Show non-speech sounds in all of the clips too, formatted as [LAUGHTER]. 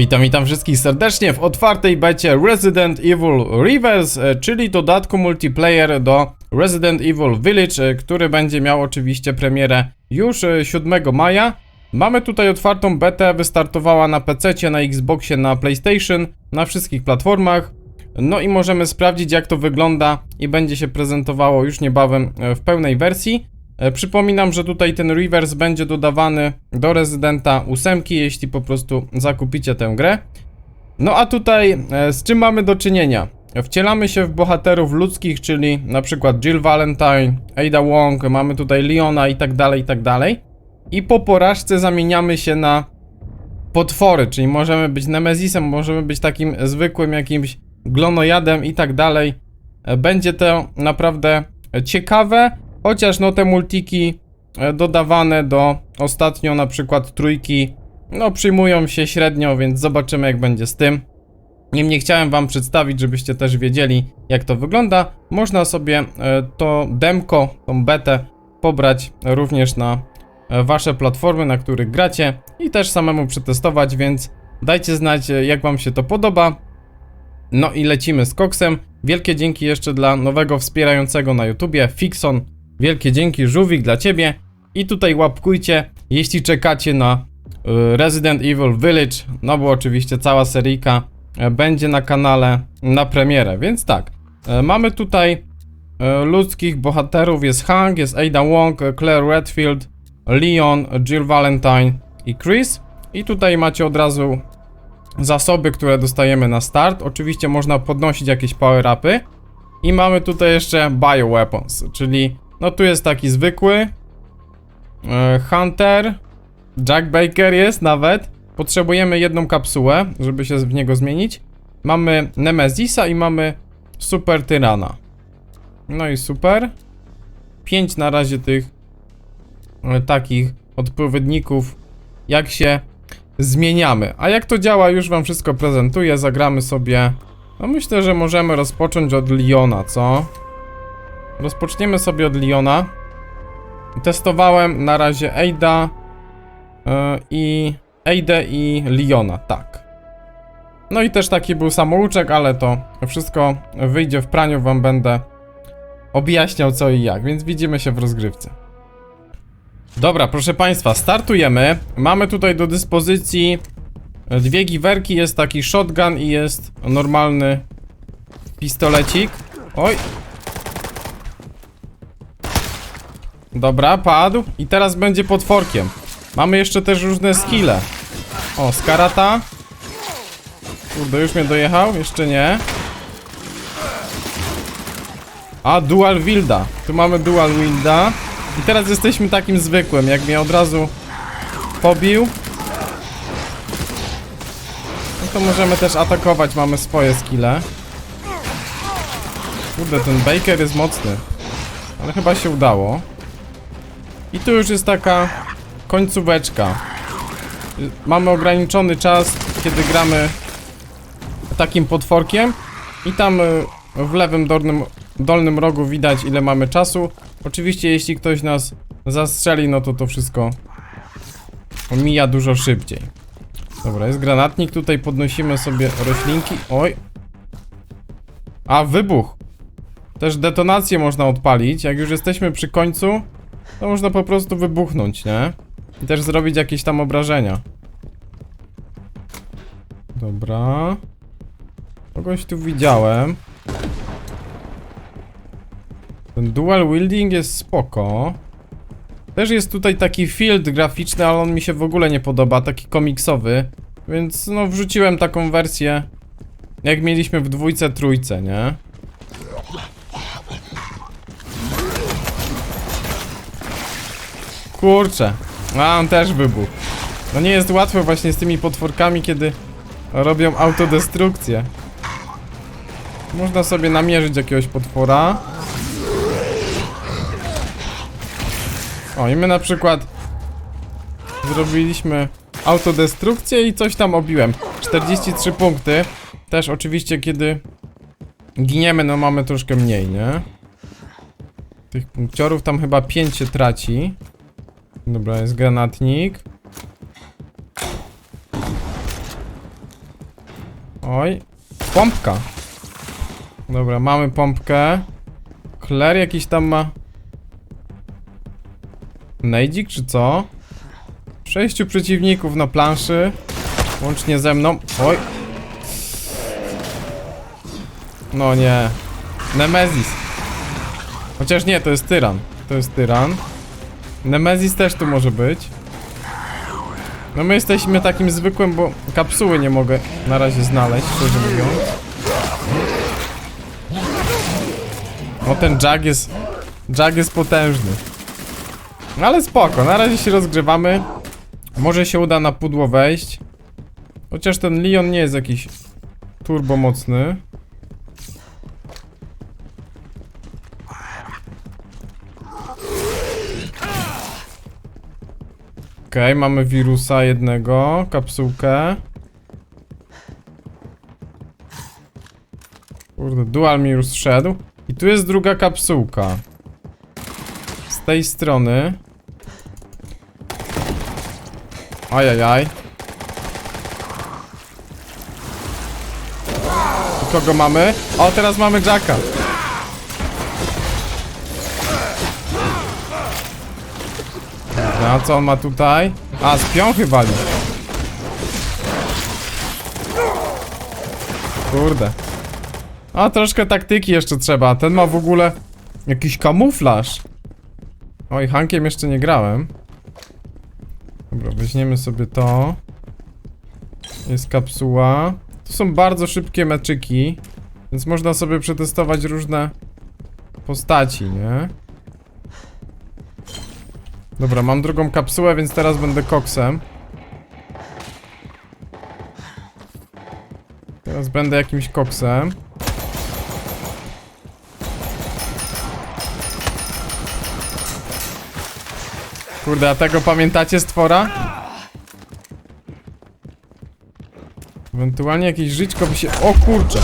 Witam, witam wszystkich serdecznie w otwartej becie Resident Evil Reverse, e, czyli dodatku multiplayer do Resident Evil Village, e, który będzie miał oczywiście premierę już e, 7 maja. Mamy tutaj otwartą betę, wystartowała na PC, na Xboxie, na PlayStation, na wszystkich platformach. No i możemy sprawdzić jak to wygląda i będzie się prezentowało już niebawem e, w pełnej wersji. E, Przypominam, że tutaj ten reverse będzie dodawany do Residenta 8, jeśli po prostu zakupicie tę grę. No a tutaj e, z czym mamy do czynienia? Wcielamy się w bohaterów ludzkich, czyli na przykład Jill Valentine, Ada Wong, mamy tutaj Leona i tak dalej, i tak dalej. I po porażce zamieniamy się na potwory, czyli możemy być Nemezisem, możemy być takim zwykłym jakimś glonojadem i tak dalej. E, Będzie to naprawdę ciekawe, chociaż no te multiki e, dodawane do ostatnio na przykład trójki no przyjmują się średnio, więc zobaczymy jak będzie z tym. Niemniej chciałem wam przedstawić, żebyście też wiedzieli jak to wygląda. Można sobie e, to demko, tą betę pobrać również na e, wasze platformy, na których gracie i też samemu przetestować, więc dajcie znać jak wam się to podoba. No i lecimy z koksem. Wielkie dzięki jeszcze dla nowego wspierającego na YouTubie, Fixon. Wielkie dzięki, Żółwik dla ciebie. I tutaj łapkujcie, jeśli czekacie na y, Resident Evil Village, no bo oczywiście cała seryjka e, będzie na kanale na premierę, więc tak. e, Mamy tutaj e, ludzkich bohaterów, jest Hank, jest Ada Wong, Claire Redfield, Leon, Jill Valentine i Chris. I tutaj macie od razu zasoby, które dostajemy na start. Oczywiście można podnosić jakieś power-upy. I mamy tutaj jeszcze bioweapons, czyli no tu jest taki zwykły e, Hunter, Jack Baker jest nawet. Potrzebujemy jedną kapsułę, żeby się w niego zmienić. Mamy Nemezisa i mamy Super Tyrana. No i super. Pięć na razie tych e, takich odpowiedników, jak się zmieniamy. A jak to działa, już wam wszystko prezentuję. Zagramy sobie. No myślę, że możemy rozpocząć od Liona, co? Rozpoczniemy sobie od Liona. Testowałem na razie Ada yy, i Ada i Liona, tak. No i też taki był samouczek, ale to wszystko wyjdzie w praniu, wam będę objaśniał co i jak, więc widzimy się w rozgrywce. Dobra, proszę Państwa, startujemy. Mamy tutaj do dyspozycji dwie giwerki, jest taki shotgun i jest normalny pistolecik. Oj. Dobra, padł. I teraz będzie potworkiem. Mamy jeszcze też różne skille. O, skarata. Kurde, już mnie dojechał? Jeszcze nie. A, dual wilda. Tu mamy dual wilda. I teraz jesteśmy takim zwykłym, jak mnie od razu pobił. No to możemy też atakować, mamy swoje skille. Kurde, ten Baker jest mocny. Ale chyba się udało. I tu już jest taka końcóweczka. Mamy ograniczony czas, kiedy gramy takim potworkiem. I tam y, w lewym dolnym, dolnym rogu widać ile mamy czasu. Oczywiście jeśli ktoś nas zastrzeli, no to to wszystko mija dużo szybciej. Dobra, jest granatnik, tutaj podnosimy sobie roślinki. Oj. A, wybuch. Też detonację można odpalić. Jak już jesteśmy przy końcu, to można po prostu wybuchnąć, nie? I też zrobić jakieś tam obrażenia. Dobra. Kogoś tu widziałem. Ten dual wielding jest spoko. Też jest tutaj taki field graficzny, ale on mi się w ogóle nie podoba, taki komiksowy. Więc no wrzuciłem taką wersję, jak mieliśmy w dwójce, trójce, nie? Kurczę, a on też wybuchł. No nie jest łatwo właśnie z tymi potworkami, kiedy robią autodestrukcję. Można sobie namierzyć jakiegoś potwora. O, i my na przykład zrobiliśmy autodestrukcję i coś tam obiłem. 43 punkty. Też oczywiście, kiedy giniemy, no mamy troszkę mniej, nie? Tych punkciorów tam chyba 5 się traci. Dobra, jest granatnik. Oj. Pompka. Dobra, mamy pompkę. Claire jakiś tam ma... Nejdzik czy co? Sześciu przeciwników na planszy. Łącznie ze mną. Oj. No nie. Nemezis. Chociaż nie, to jest tyran. To jest tyran. Nemezis też tu może być. No my jesteśmy takim zwykłym, bo kapsuły nie mogę na razie znaleźć, szczerze mówiąc. O ten jag jest... Jag jest potężny. No ale spoko, na razie się rozgrzewamy. Może się uda na pudło wejść. Chociaż ten Leon nie jest jakiś turbo mocny. Okej, mamy wirusa jednego, kapsułkę. Kurde, dual mi już. I tu jest druga kapsułka. Z tej strony. Ajajaj. I kogo mamy? O, teraz mamy Jacka. Dobra, co on ma tutaj? A, z piąchy wali. Kurde. A, troszkę taktyki jeszcze trzeba. Ten ma w ogóle jakiś kamuflaż. Oj, Hankiem jeszcze nie grałem. Dobra, weźmiemy sobie to. Jest kapsuła. To są bardzo szybkie meczyki. Więc można sobie przetestować różne postaci, nie? Dobra, mam drugą kapsułę, więc teraz będę koksem. Teraz będę jakimś koksem. Kurde, a tego pamiętacie stwora? Ewentualnie jakieś żyćko by się... O kurczę!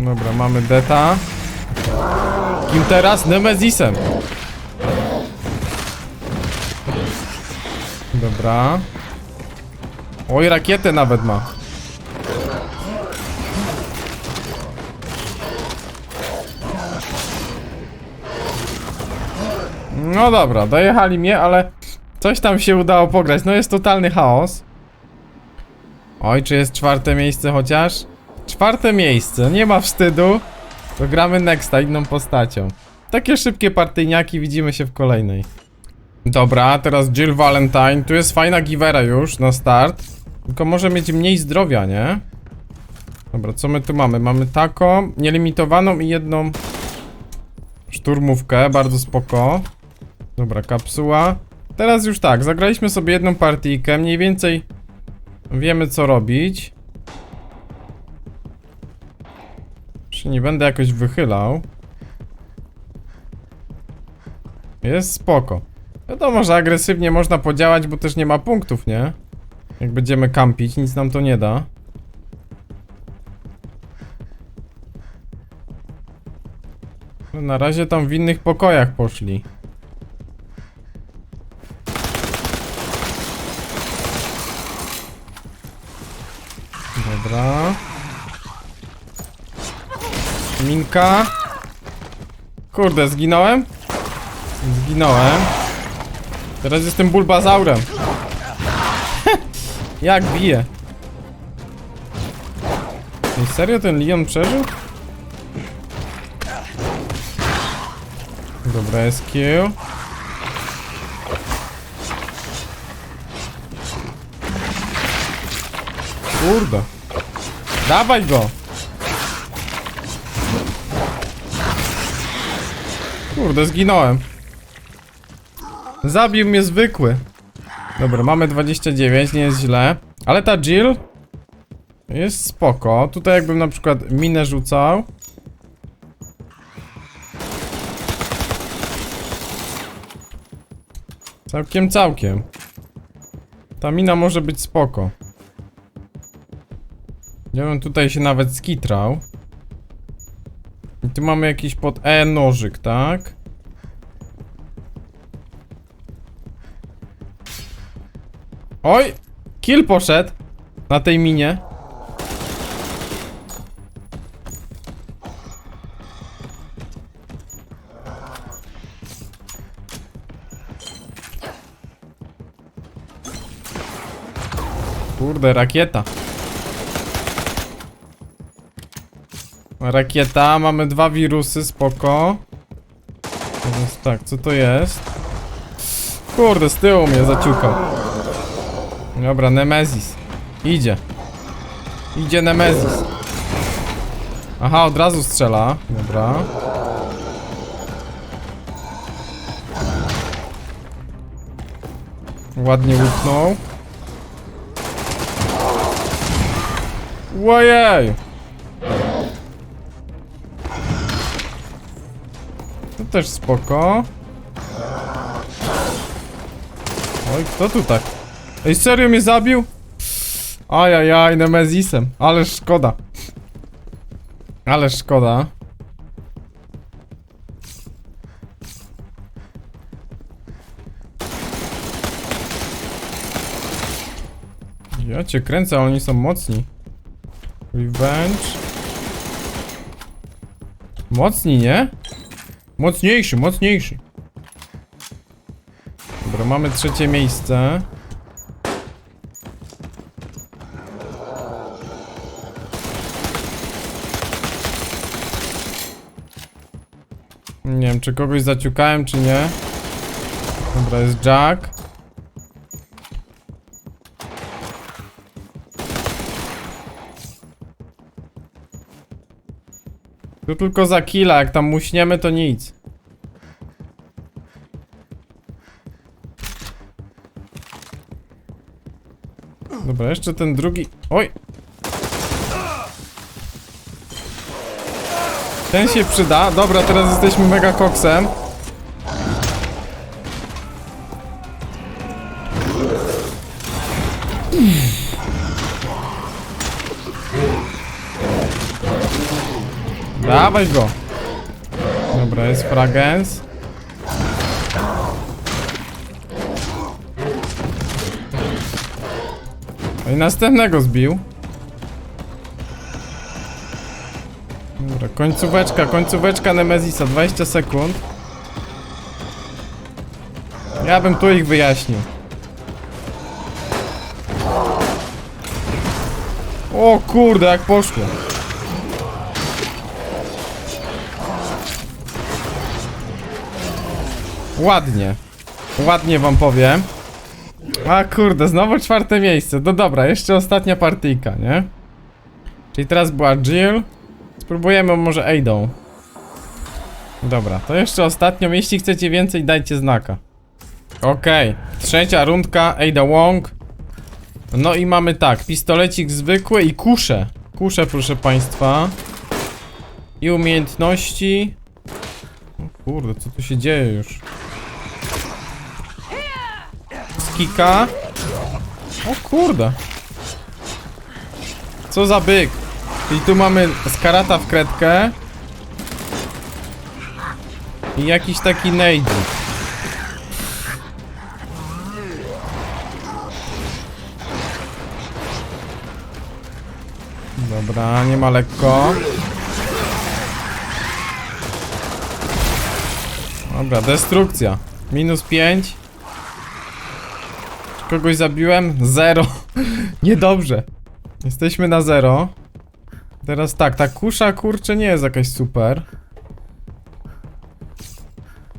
Dobra, mamy deta. Teraz? Nemezisem. Dobra. Oj, rakietę nawet ma. No dobra, dojechali mnie, ale coś tam się udało pograć. No jest totalny chaos. Oj, czy jest czwarte miejsce chociaż? Czwarte miejsce, nie ma wstydu. To gramy nexta inną postacią. Takie szybkie partyjniaki, widzimy się w kolejnej. Dobra, teraz Jill Valentine. Tu jest fajna givera już na start. Tylko może mieć mniej zdrowia, nie? Dobra, co my tu mamy? Mamy taką, nielimitowaną i jedną szturmówkę, bardzo spoko. Dobra, kapsuła. Teraz już tak, zagraliśmy sobie jedną partyjkę, mniej więcej wiemy co robić. Nie będę jakoś wychylał. Jest spoko. Wiadomo, że agresywnie można podziałać, bo też nie ma punktów, nie? Jak będziemy kampić, nic nam to nie da. No, Na razie tam w innych pokojach poszli. Dobra. Minka. Kurde, zginąłem? Zginąłem. Teraz jestem bulbazaurem. [LAUGHS] Jak bije? Ej, serio ten Leon przeżył? Dobra, SQ. Kurde. Dawaj go! Kurde, zginąłem. Zabił mnie zwykły. Dobra, mamy 29, nie jest źle. Ale ta Jill jest spoko. Tutaj jakbym na przykład minę rzucał. Całkiem, całkiem. Ta mina może być spoko. Ja bym tutaj się nawet skitrał. Tu mamy jakiś pod E nożyk, tak? Oj! Kill poszedł! Na tej minie. Kurde, rakieta. Rakieta, mamy dwa wirusy, spoko. Teraz tak, co to jest? Kurde, z tyłu mnie zaciukał. Dobra, Nemezis. Idzie. Idzie Nemezis. Aha, od razu strzela. Dobra. Ładnie łupnął. Łojej! To też spoko. Oj, kto tu tak? Ej, serio mnie zabił? Ajajaj, Nemezisem. Ale szkoda. Ale szkoda. Ja cię kręcę, ale oni są mocni. Revenge. Mocni, nie? Mocniejszy, mocniejszy. Dobra, mamy trzecie miejsce. Nie wiem, czy kogoś zaciukałem, czy nie. Dobra, jest Jack. Tu tylko za killa, jak tam muśniemy, to nic. Dobra, jeszcze ten drugi. Oj! Ten się przyda. Dobra, teraz jesteśmy mega koksem. Dawaj go. Dobra, jest fragens. No i następnego zbił. Dobra, końcóweczka, końcóweczka Nemezisa, 20 sekund. Ja bym tu ich wyjaśnił. O kurde, jak poszło. Ładnie. Ładnie wam powiem. A kurde, znowu czwarte miejsce. No dobra, jeszcze ostatnia partyjka, nie? Czyli teraz była Jill. Spróbujemy może Aidą. Dobra, to jeszcze ostatnią. Jeśli chcecie więcej, dajcie znaka. Okej, trzecia rundka, Ada Wong. No i mamy tak, pistolecik zwykły i kusze. Kusze, proszę państwa. I umiejętności. O kurde, co tu się dzieje już? Skika. O kurde. Co za byk. Czyli tu mamy skarata w kredkę. I jakiś taki nejdzik. Dobra, nie ma lekko. Dobra, destrukcja. Minus 5. Kogoś zabiłem? Zero. [LAUGHS] Niedobrze. Jesteśmy na zero. Teraz tak, ta kusza kurczę nie jest jakaś super.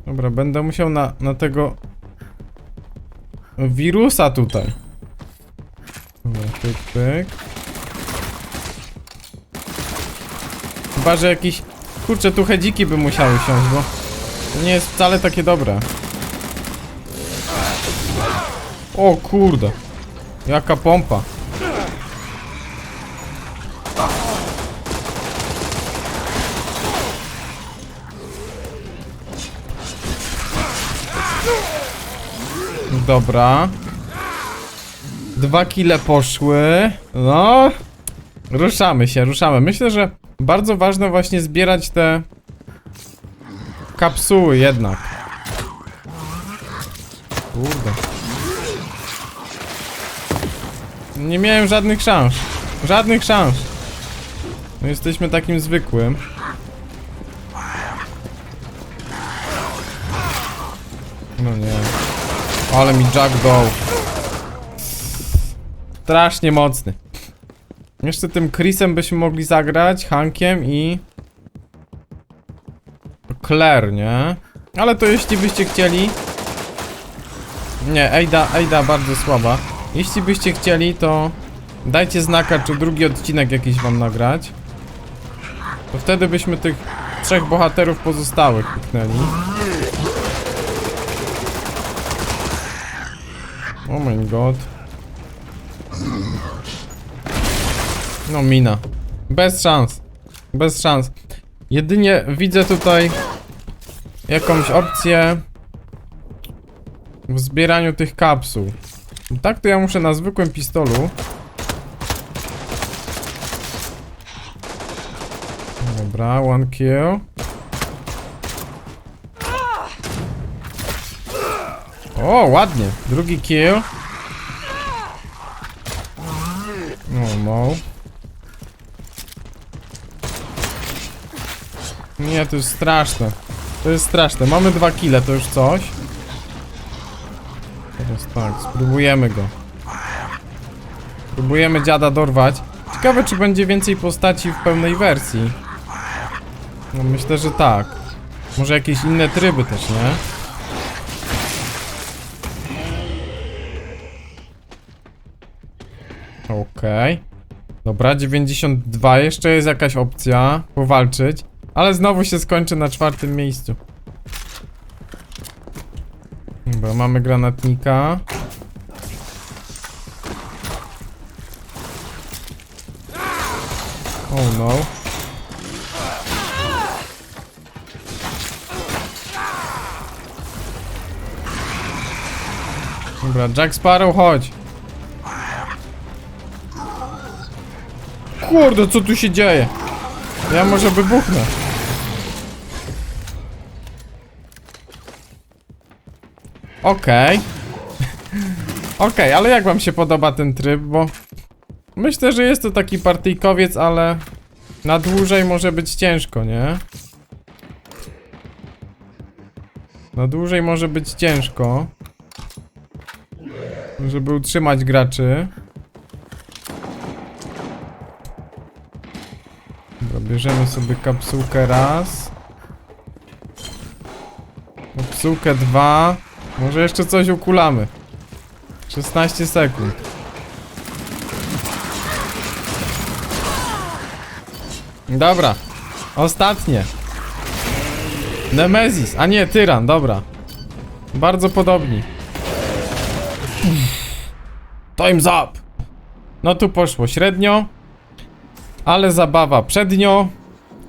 Dobra, będę musiał na, na tego wirusa tutaj. Dobra, pyk, pyk. Chyba, że jakiś... Kurczę, tu hedziki by musiały siąść, bo... To nie jest wcale takie dobre. O kurde. Jaka pompa. Dobra. Dwa kile poszły. No. Ruszamy się, ruszamy. Myślę, że bardzo ważne właśnie zbierać te kapsuły jednak. Kurde. Nie miałem żadnych szans. Żadnych szans. No jesteśmy takim zwykłym. No nie. Ale mi Jack dał. Strasznie mocny. Jeszcze tym Chrisem byśmy mogli zagrać, Hankiem i... Claire, nie? Ale to jeśli byście chcieli... Nie, Ejda, Ejda bardzo słaba. Jeśli byście chcieli, to dajcie znaka, czy drugi odcinek jakiś wam nagrać. To wtedy byśmy tych trzech bohaterów pozostałych piknęli. Oh my god. No mina. Bez szans. Bez szans. Jedynie widzę tutaj jakąś opcję w zbieraniu tych kapsuł. Tak to ja muszę na zwykłym pistolu. Dobra, one kill. O, ładnie. Drugi kill. No, no. Nie, to jest straszne. To jest straszne. Mamy dwa kile, to już coś. Tak, spróbujemy go. Próbujemy dziada dorwać. Ciekawe, czy będzie więcej postaci w pełnej wersji. No myślę, że tak. Może jakieś inne tryby też, nie? Okej. Dobra, 92. Jeszcze jest jakaś opcja powalczyć. Ale znowu się skończy na czwartym miejscu. Dobra, mamy granatnika. Oh no. Dobra, Jack Sparrow, chodź. Kurde, co tu się dzieje? Ja może wybuchnę. Okej. [LAUGHS] Okej, ale jak wam się podoba ten tryb, bo... Myślę, że jest to taki partyjkowiec, ale... Na dłużej może być ciężko, nie? Na dłużej może być ciężko. Żeby utrzymać graczy. Bierzemy sobie kapsułkę raz. Kapsułkę dwa. Może jeszcze coś ukulamy. 16 sekund. Dobra. Ostatnie. Nemezis. A nie, Tyran, dobra. Bardzo podobni. Time's up. No tu poszło średnio. Ale zabawa przednio.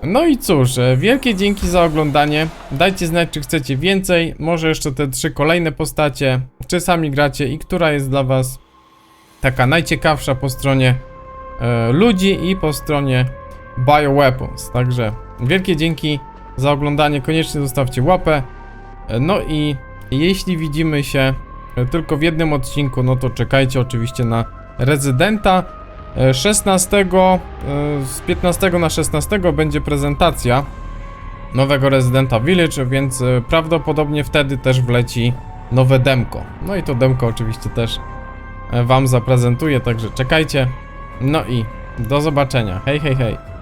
No i cóż, e, wielkie dzięki za oglądanie. Dajcie znać, czy chcecie więcej. Może jeszcze te trzy kolejne postacie. Czy sami gracie i która jest dla Was taka najciekawsza po stronie e, ludzi i po stronie Bioweapons. Także wielkie dzięki za oglądanie. Koniecznie zostawcie łapę. E, No i jeśli widzimy się tylko w jednym odcinku, no to czekajcie oczywiście na rezydenta. E, 16, e, z 15 na 16 będzie prezentacja nowego rezydenta Village, więc e, prawdopodobnie wtedy też wleci nowe demko. No i to demko oczywiście też e, wam zaprezentuję, także czekajcie. No i do zobaczenia. Hej, hej, hej.